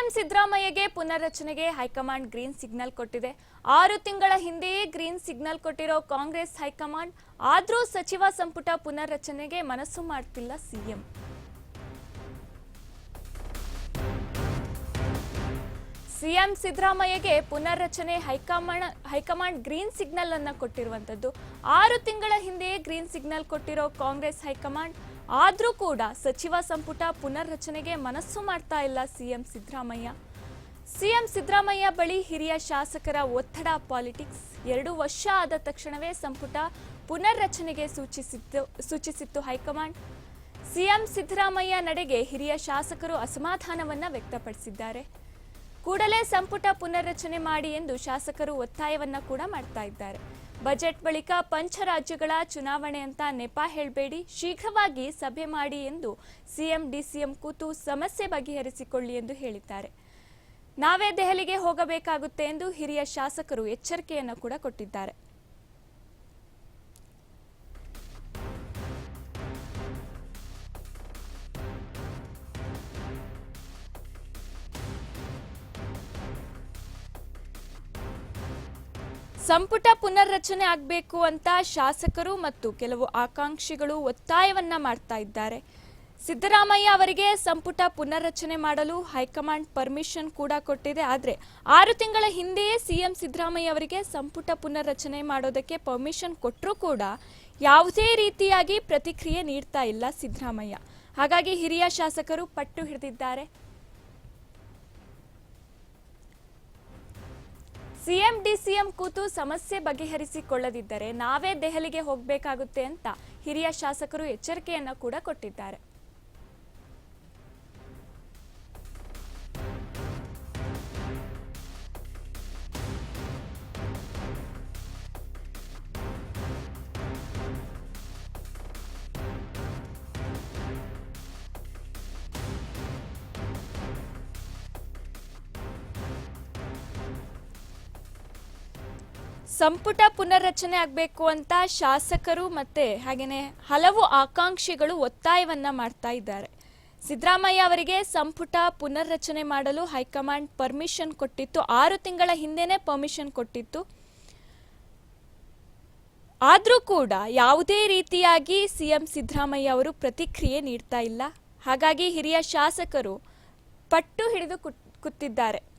CM ಸಿದ್ದರಾಮಯ್ಯಗೆ ಪುನರ್ರಚನೆಗೆ high command green signal ಕೊಟ್ಟಿದೆ. ಆರು ತಿಂಗಳ ಹಿಂದೆಯೇ ಗ್ರೀನ್ ಸಿಗ್ನಲ್ ಕೊಟ್ಟಿರೋ ಕಾಂಗ್ರೆಸ್ ಹೈಕಮಾಂಡ್, ಆದ್ರೂ ಸಚಿವ ಸಂಪುಟ ಪುನರ್ರಚನೆಗೆ ಮನಸ್ಸು ಮಾಡ್ತಿಲ್ಲ ಸಿಎಂ. ಸಿಎಂ ಸಿದ್ದರಾಮಯ್ಯಗೆ ಪುನರ್ರಚನೆ high command high command green signal ಅನ್ನು ಕೊಟ್ಟಿರುವಂತದ್ದು. ಆರು ತಿಂಗಳ ಹಿಂದೆಯೇ ಗ್ರೀನ್ ಸಿಗ್ನಲ್ ಕೊಟ್ಟಿರೋ ಕಾಂಗ್ರೆಸ್ ಹೈಕಮಾಂಡ್ ಆದ್ರೂ ಕೂಡ ಸಚಿವ ಸಂಪುಟ ಪುನರ್ರಚನೆಗೆ ಮನಸ್ಸು ಮಾಡ್ತಾ ಇಲ್ಲ ಸಿಎಂ ಸಿದ್ದರಾಮಯ್ಯ. ಸಿಎಂ ಸಿದ್ದರಾಮಯ್ಯ ಬಳಿ ಹಿರಿಯ ಶಾಸಕರ ಒತ್ತಡ ಪಾಲಿಟಿಕ್ಸ್ ಎರಡು ವರ್ಷ ಆದ ತಕ್ಷಣವೇ ಸಂಪುಟ ಪುನರ್ರಚನೆಗೆ ಸೂಚಿಸಿತ್ತು ಸೂಚಿಸಿತ್ತು ಹೈಕಮಾಂಡ್. ಸಿಎಂ ಸಿದ್ದರಾಮಯ್ಯ ನಡೆಗೆ ಹಿರಿಯ ಶಾಸಕರು ಅಸಮಾಧಾನವನ್ನ ವ್ಯಕ್ತಪಡಿಸಿದ್ದಾರೆ. ಕೂಡಲೇ ಸಂಪುಟ ಪುನರ್ರಚನೆ ಮಾಡಿ ಎಂದು ಶಾಸಕರು ಒತ್ತಾಯವನ್ನ ಕೂಡ ಮಾಡ್ತಾ ಇದ್ದಾರೆ. ಬಜೆಟ್ ಬಳಿಕ ಪಂಚರಾಜ್ಯಗಳ ಚುನಾವಣೆ ಅಂತ ನೆಪ ಹೇಳಬೇಡಿ. ಶೀಘ್ರವಾಗಿ ಸಭೆ ಮಾಡಿ ಎಂದು ಸಿಎಂ, ಡಿಸಿಎಂ ಕೂತು ಸಮಸ್ಯೆ ಬಗೆಹರಿಸಿಕೊಳ್ಳಿ ಎಂದು ಹೇಳಿದ್ದಾರೆ. ನಾವೇ ದೆಹಲಿಗೆ ಹೋಗಬೇಕಾಗುತ್ತೆ ಎಂದು ಹಿರಿಯ ಶಾಸಕರು ಎಚ್ಚರಿಕೆಯನ್ನು ಕೂಡ ಕೊಟ್ಟಿದ್ದಾರೆ. ಸಂಪುಟ ಪುನರ್ರಚನೆ ಆಗಬೇಕು ಅಂತ ಶಾಸಕರು ಮತ್ತು ಕೆಲವು ಆಕಾಂಕ್ಷಿಗಳು ಒತ್ತಾಯವನ್ನ ಮಾಡ್ತಾ ಇದ್ದಾರೆ. ಸಿದ್ದರಾಮಯ್ಯ ಅವರಿಗೆ ಸಂಪುಟ ಪುನರ್ರಚನೆ ಮಾಡಲು ಹೈಕಮಾಂಡ್ ಪರ್ಮಿಷನ್ ಕೂಡ ಕೊಟ್ಟಿದೆ. ಆದರೆ ಆರು ತಿಂಗಳ ಹಿಂದೆಯೇ ಸಿಎಂ ಸಿದ್ದರಾಮಯ್ಯ ಅವರಿಗೆ ಸಂಪುಟ ಪುನರ್ರಚನೆ ಮಾಡೋದಕ್ಕೆ ಪರ್ಮಿಷನ್ ಕೊಟ್ಟರೂ ಕೂಡ ಯಾವುದೇ ರೀತಿಯಾಗಿ ಪ್ರತಿಕ್ರಿಯೆ ನೀಡ್ತಾ ಇಲ್ಲ ಸಿದ್ದರಾಮಯ್ಯ. ಹಾಗಾಗಿ ಹಿರಿಯ ಶಾಸಕರು ಪಟ್ಟು ಹಿಡಿದಿದ್ದಾರೆ. ಸಿಎಂ ಡಿಸಿಎಂ ಕೂತು ಸಮಸ್ಯೆ ಬಗೆಹರಿಸಿಕೊಳ್ಳದಿದ್ದರೆ ನಾವೇ ದೆಹಲಿಗೆ ಹೋಗಬೇಕಾಗುತ್ತೆ ಅಂತ ಹಿರಿಯ ಶಾಸಕರು ಎಚ್ಚರಿಕೆಯನ್ನ ಕೂಡ ಕೊಟ್ಟಿದ್ದಾರೆ. ಸಂಪುಟ ಪುನರ್ರಚನೆ ಆಗಬೇಕು ಅಂತ ಶಾಸಕರು ಮತ್ತೆ ಹಾಗೇನೆ ಹಲವು ಆಕಾಂಕ್ಷಿಗಳು ಒತ್ತಾಯವನ್ನ ಮಾಡ್ತಾ ಇದ್ದಾರೆ. ಸಿದ್ದರಾಮಯ್ಯ ಅವರಿಗೆ ಸಂಪುಟ ಪುನರ್ರಚನೆ ಮಾಡಲು ಹೈಕಮಾಂಡ್ ಪರ್ಮಿಷನ್ ಕೊಟ್ಟಿತ್ತು. ಆರು ತಿಂಗಳ ಹಿಂದೆನೆ ಪರ್ಮಿಷನ್ ಕೊಟ್ಟಿತ್ತು. ಆದರೂ ಕೂಡ ಯಾವುದೇ ರೀತಿಯಾಗಿ ಸಿಎಂ ಸಿದ್ದರಾಮಯ್ಯ ಅವರು ಪ್ರತಿಕ್ರಿಯೆ ನೀಡ್ತಾ ಇಲ್ಲ. ಹಾಗಾಗಿ ಹಿರಿಯ ಶಾಸಕರು ಪಟ್ಟು ಹಿಡಿದು ಕುತ್- ಕೂತಿದ್ದಾರೆ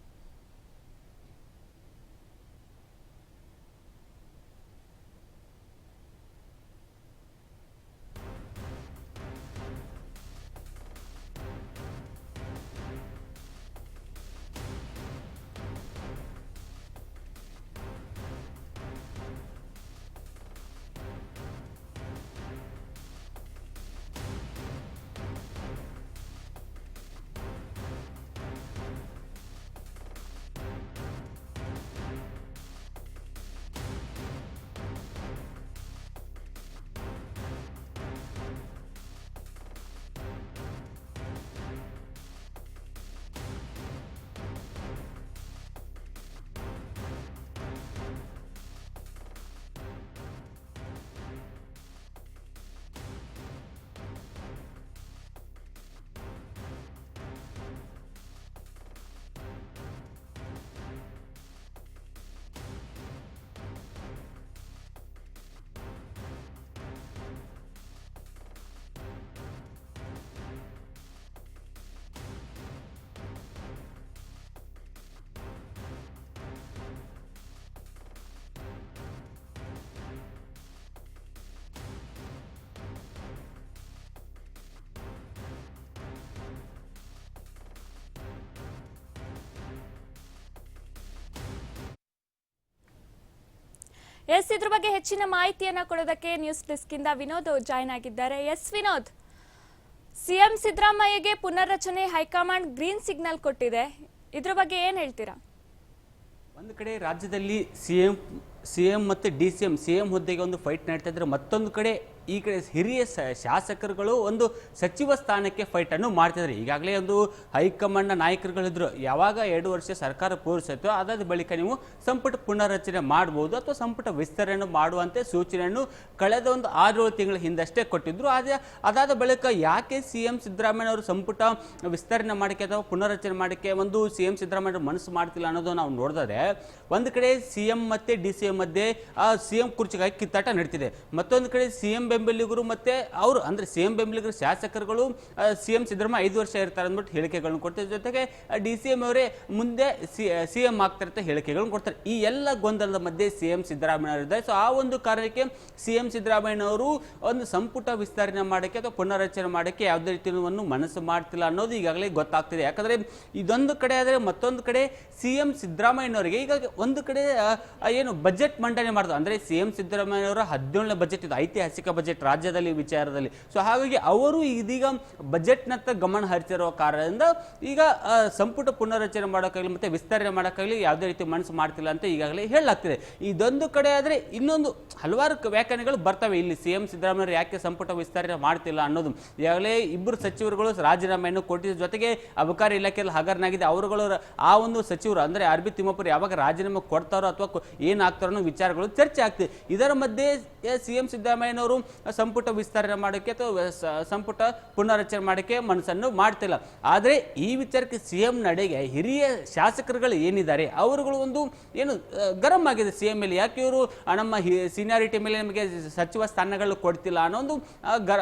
ಎಸ್ ಇದ್ರ ಬಗ್ಗೆ ಹೆಚ್ಚಿನ ಮಾಹಿತಿಯನ್ನ ಕೊಡೋದಕ್ಕೆ ನ್ಯೂಸ್ ಡೆಸ್ಕ್ ಇಂದ ವಿನೋದ್ ಜಾಯ್ನ್ ಆಗಿದ್ದಾರೆ. ಎಸ್ ವಿನೋದ್, ಸಿಎಂ ಸಿದ್ದರಾಮಯ್ಯಗೆ ಪುನರ್ರಚನೆ ಹೈಕಮಾಂಡ್ ಗ್ರೀನ್ ಸಿಗ್ನಲ್ ಕೊಟ್ಟಿದೆ. ಇದ್ರ ಬಗ್ಗೆ ಏನ್ ಹೇಳ್ತೀರಾ? ಒಂದು ಕಡೆ ರಾಜ್ಯದಲ್ಲಿ ಸಿ ಎಂ ಸಿ ಎಂ ಮತ್ತು D C M C M ಹುದ್ದೆಗೆ ಒಂದು ಫೈಟ್ ನಡೀತಾ ಇದ್ರೆ ಮತ್ತೊಂದು ಕಡೆ ಈ ಕಡೆ ಹಿರಿಯ ಶಾಸಕರುಗಳು ಒಂದು ಸಚಿವ ಸ್ಥಾನಕ್ಕೆ ಫೈಟ್ ಅನ್ನು ಮಾಡ್ತಿದ್ದಾರೆ ಈಗಾಗಲೇ ಒಂದು ಹೈಕಮಾಂಡ್ನ ನಾಯಕರುಗಳಿದ್ರು. ಯಾವಾಗ ಎರಡು ವರ್ಷ ಸರ್ಕಾರ ಪೂರೈಸಿತ್ತು ಅದಾದ ಬಳಿಕ ನೀವು ಸಂಪುಟ ಪುನರ್ರಚನೆ ಮಾಡಬಹುದು ಅಥವಾ ಸಂಪುಟ ವಿಸ್ತರಣೆ ಮಾಡುವಂತೆ ಸೂಚನೆಯನ್ನು ಕಳೆದ ಒಂದು ಆರೇಳು ತಿಂಗಳ ಹಿಂದಷ್ಟೇ ಕೊಟ್ಟಿದ್ರು. ಆದರೆ ಅದಾದ ಬಳಿಕ ಯಾಕೆ ಸಿ ಎಂ ಸಿದ್ದರಾಮಯ್ಯ ಅವರು ಸಂಪುಟ ವಿಸ್ತರಣೆ ಮಾಡಕ್ಕೆ ಅಥವಾ ಪುನರ್ರಚನೆ ಮಾಡಕ್ಕೆ ಒಂದು ಸಿ ಎಂ ಸಿದ್ದರಾಮಯ್ಯ ಮನಸ್ಸು ಮಾಡ್ತಿಲ್ಲ ಅನ್ನೋದು ನಾವು ನೋಡಿದ್ರೆ ಒಂದು ಕಡೆ ಸಿ ಎಂ ಮತ್ತೆ ಡಿ ಸಿ ಎಂ ಮಧ್ಯೆ ಸಿ ಎಂ ಕುರ್ಚಿಗಾಗಿ ಕಿತ್ತಾಟ ನಡೀತಿದೆ. ಮತ್ತೊಂದು ಕಡೆ ಸಿ ಎಂ ಬೆಂಬಲಿಗರು ಮತ್ತೆ ಅವರು, ಅಂದ್ರೆ ಸಿ ಎಂ ಬೆಂಬಲಿಗರು, ಶಾಸಕರುಗಳು ಸಿ ಎಂ ಸಿದ್ದರಾಮಯ್ಯ ಐದು ವರ್ಷ ಇರ್ತಾರೆ ಅಂದ್ಬಿಟ್ಟು ಹೇಳಿಕೆಗಳನ್ನು ಕೊಡ್ತಾರೆ. ಜೊತೆಗೆ ಡಿ ಸಿ ಎಂ ಅವರೇ ಮುಂದೆ ಸಿ ಎಂ ಆಗ್ತಾರೆ ಹೇಳಿಕೆಗಳನ್ನು ಕೊಡ್ತಾರೆ. ಈ ಎಲ್ಲ ಗೊಂದಲದ ಮಧ್ಯೆ ಸಿ ಎಂ ಸಿದ್ದರಾಮಯ್ಯ ಅವರು ಇದ್ದಾರೆ ಸೊ ಆ ಒಂದು ಕಾರಣಕ್ಕೆ ಸಿ ಎಂ ಸಿದ್ದರಾಮಯ್ಯನವರು ಒಂದು ಸಂಪುಟ ವಿಸ್ತರಣೆ ಮಾಡೋಕ್ಕೆ ಅಥವಾ ಪುನರ್ರಚನೆ ಮಾಡೋಕ್ಕೆ ಯಾವುದೇ ರೀತಿಯನ್ನು ಮನಸ್ಸು ಮಾಡ್ತಿಲ್ಲ ಅನ್ನೋದು ಈಗಾಗಲೇ ಗೊತ್ತಾಗ್ತಿದೆ. ಯಾಕಂದ್ರೆ ಇದೊಂದು ಕಡೆ ಆದರೆ ಮತ್ತೊಂದು ಕಡೆ ಸಿ ಎಂ ಸಿದ್ದರಾಮಯ್ಯನವರಿಗೆ ಈಗ ಒಂದು ಕಡೆ ಏನು ಬಜೆಟ್ ಮಂಡನೆ ಮಾಡೋದು ಅಂದ್ರೆ ಸಿ ಎಂ ಸಿದ್ದರಾಮಯ್ಯನವರ ಹದಿನೇಳನೇ ಬಜೆಟ್ ಇದು ಐತಿಹಾಸಿಕ ರಾಜ್ಯದಲ್ಲಿ ವಿಚಾರದಲ್ಲಿ. ಸೊ ಹಾಗಾಗಿ ಅವರು ಇದೀಗ ಬಜೆಟ್ನತ್ತ ಗಮನ ಹರಿಸಿರುವ ಕಾರಣದಿಂದ ಈಗ ಸಂಪುಟ ಪುನರ್ರಚನೆ ಮಾಡೋಕ್ಕಾಗಲಿ ಮತ್ತೆ ವಿಸ್ತರಣೆ ಮಾಡೋಕ್ಕಾಗಲಿ ಯಾವುದೇ ರೀತಿ ಮನಸ್ಸು ಮಾಡ್ತಿಲ್ಲ ಅಂತ ಈಗಾಗಲೇ ಹೇಳಲಾಗ್ತಿದೆ. ಇದೊಂದು ಕಡೆ ಆದರೆ ಇನ್ನೊಂದು ಹಲವಾರು ವ್ಯಾಖ್ಯಾನಗಳು ಬರ್ತವೆ. ಇಲ್ಲಿ ಸಿ ಎಂ ಸಿದ್ದರಾಮಯ್ಯ ಯಾಕೆ ಸಂಪುಟ ವಿಸ್ತರಣೆ ಮಾಡ್ತಿಲ್ಲ ಅನ್ನೋದು. ಈಗಾಗಲೇ ಇಬ್ಬರು ಸಚಿವರುಗಳು ರಾಜೀನಾಮೆಯನ್ನು ಕೊಟ್ಟಿದ್ದ ಜೊತೆಗೆ ಅಬಕಾರಿ ಇಲಾಖೆಯಲ್ಲಿ ಹಗರನಾಗಿದೆ ಅವರುಗಳು ಆ ಒಂದು ಸಚಿವರು ಅಂದರೆ ಆರ್ ಬಿ ತಿಮ್ಮಪ್ಪರು ಯಾವಾಗ ರಾಜೀನಾಮೆ ಕೊಡ್ತಾರೋ ಅಥವಾ ಏನಾಗ್ತಾರೋ ವಿಚಾರಗಳು ಚರ್ಚೆ ಆಗ್ತಿದೆ. ಇದರ ಮಧ್ಯೆ ಸಿ ಎಂ ಸಿದ್ದರಾಮಯ್ಯನವರು ಸಂಪುಟ ವಿಸ್ತರಣೆ ಮಾಡೋಕ್ಕೆ ಅಥವಾ ಸಂಪುಟ ಪುನರಚನೆ ಮಾಡೋಕ್ಕೆ ಮನಸ್ಸನ್ನು ಮಾಡ್ತಿಲ್ಲ. ಆದರೆ ಈ ವಿಚಾರಕ್ಕೆ ಸಿ ಎಂ ನಡೆಗೆ ಹಿರಿಯ ಶಾಸಕರುಗಳು ಏನಿದ್ದಾರೆ, ಅವರುಗಳು ಒಂದು ಏನು ಗರಂ ಆಗಿದೆ ಸಿ ಎಂ ಮೇಲೆ ಯಾಕೆ ಇವರು ನಮ್ಮ ಸೀನಿಯಾರಿಟಿ ಮೇಲೆ ನಮಗೆ ಸಚಿವ ಸ್ಥಾನಗಳು ಕೊಡ್ತಿಲ್ಲ ಅನ್ನೋ ಒಂದು ಗರ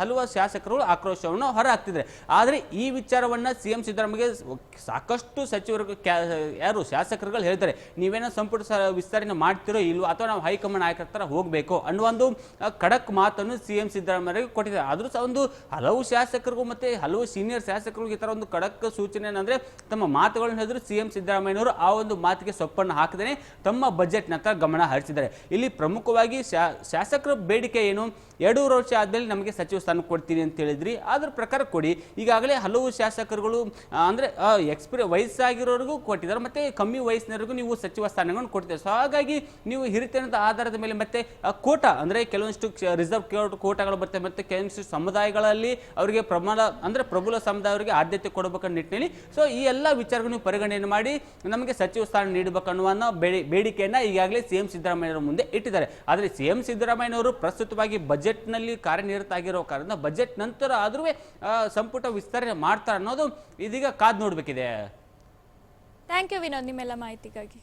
ಹಲವು ಶಾಸಕರು ಆಕ್ರೋಶವನ್ನು ಹೊರ ಹಾಕ್ತಿದ್ದಾರೆ ಆದರೆ ಈ ವಿಚಾರವನ್ನ ಸಿ ಎಂ ಸಿದ್ದರಾಮಯ್ಯ ಸಾಕಷ್ಟು ಸಚಿವರು ಯಾರು ಶಾಸಕರುಗಳು ಹೇಳ್ತಾರೆ, ನೀವೇನೋ ಸಂಪುಟ ವಿಸ್ತರಣೆ ಮಾಡ್ತಿರೋ ಇಲ್ವೋ, ಅಥವಾ ನಾವು ಹೈಕಮಾಂಡ್ ನಾಯಕರ ಹತ್ರ ಹೋಗಬೇಕು ಅನ್ನೋ ಒಂದು ಖಡಕ್ ಮಾತನ್ನು ಸಿ ಎಂ ಸಿದ್ದರಾಮಯ್ಯ ಕೊಟ್ಟಿದ್ದಾರೆ. ಆದರೂ ಸಹ ಒಂದು ಹಲವು ಶಾಸಕರಿಗೂ ಮತ್ತೆ ಹಲವು ಸೀನಿಯರ್ ಶಾಸಕರಿಗೂ ಈ ಥರ ಒಂದು ಖಡಕ್ ಸೂಚನೆ ಏನಂದ್ರೆ ತಮ್ಮ ಮಾತುಗಳನ್ನು ಹೇಳಿದ್ರು ಸಿ ಎಂ ಸಿದ್ದರಾಮಯ್ಯನವರು ಆ ಒಂದು ಮಾತಿಗೆ ಸೊಪ್ಪನ್ನು ಹಾಕದೇನೆ ತಮ್ಮ ಬಜೆಟ್ನತ್ತ ಗಮನ ಹರಿಸಿದ್ದಾರೆ. ಇಲ್ಲಿ ಪ್ರಮುಖವಾಗಿ ಶಾ- ಶಾಸಕರ ಬೇಡಿಕೆ ಏನು? ಎರಡೂವರೆ ವರ್ಷ ಆದ್ಮೇಲೆ ನಮಗೆ ಸಚಿವ ಸ್ಥಾನ ಕೊಡ್ತೀನಿ ಅಂತ ಹೇಳಿದ್ರಿ. ಅದ್ರ ಪ್ರಕಾರ ಕೊಡಿ. ಈಗಾಗಲೇ ಹಲವು ಶಾಸಕರುಗಳು ಅಂದರೆ ಎಕ್ಸ್ಪೀರಿಯ ವಯಸ್ಸಾಗಿರೋರಿಗೂ ಕೊಟ್ಟಿದ್ದಾರೆ. ಮತ್ತೆ ಕಮ್ಮಿ ವಯಸ್ಸಿನವರಿಗೂ ನೀವು ಸಚಿವ ಸ್ಥಾನಗಳನ್ನು ಕೊಡ್ತೀರಿ ಸೊ ಹಾಗಾಗಿ ನೀವು ಹಿರಿತನದ ಆಧಾರದ ಮೇಲೆ ಮತ್ತೆ ಕೋಟ, ಅಂದರೆ ಅಂದ್ರೆ ಕೆಲವೊಂದಿಷ್ಟು ರಿಸರ್ವ್ ಕೋಟಾಗಳು ಬರ್ತವೆ ಮತ್ತು ಕೆಲವೊಂದಿಷ್ಟು ಸಮುದಾಯಗಳಲ್ಲಿ ಅವರಿಗೆ ಪ್ರಬಲ ಅಂದರೆ ಪ್ರಬಲ ಸಮುದಾಯವರಿಗೆ ಆದ್ಯತೆ ಕೊಡಬೇಕನ್ನ ನಿಟ್ಟಿನಲ್ಲಿ. ಸೊ ಈ ಎಲ್ಲ ವಿಚಾರಗಳನ್ನು ಪರಿಗಣನೆ ಮಾಡಿ, ನಮಗೆ ಸಚಿವ ಸ್ಥಾನ ನೀಡಬೇಕನ್ನುವ ಬೇಡಿಕೆಯನ್ನು ಬೇಡಿ, ಬೇಡಿಕೆಯನ್ನ ಈಗಾಗಲೇ ಸಿ ಎಂ ಸಿದ್ದರಾಮಯ್ಯನವರ ಮುಂದೆ ಇಟ್ಟಿದ್ದಾರೆ. ಆದರೆ ಸಿ ಎಂ ಸಿದ್ದರಾಮಯ್ಯನವರು ಪ್ರಸ್ತುತವಾಗಿ ಬಜೆಟ್ನಲ್ಲಿ ಕಾರ್ಯನಿರತಾಗಿರೋ ಕಾರಣ ಬಜೆಟ್ ನಂತರ ಆದರೂ ಸಂಪುಟ ವಿಸ್ತರಣೆ ಮಾಡ್ತಾರೆ ಅನ್ನೋದು ಇದೀಗ ಕಾದ್ ನೋಡಬೇಕಿದೆ. ಥ್ಯಾಂಕ್ ಯು ವಿನೋದ್, ನಿಮ್ಮೆಲ್ಲ ಮಾಹಿತಿಗಾಗಿ.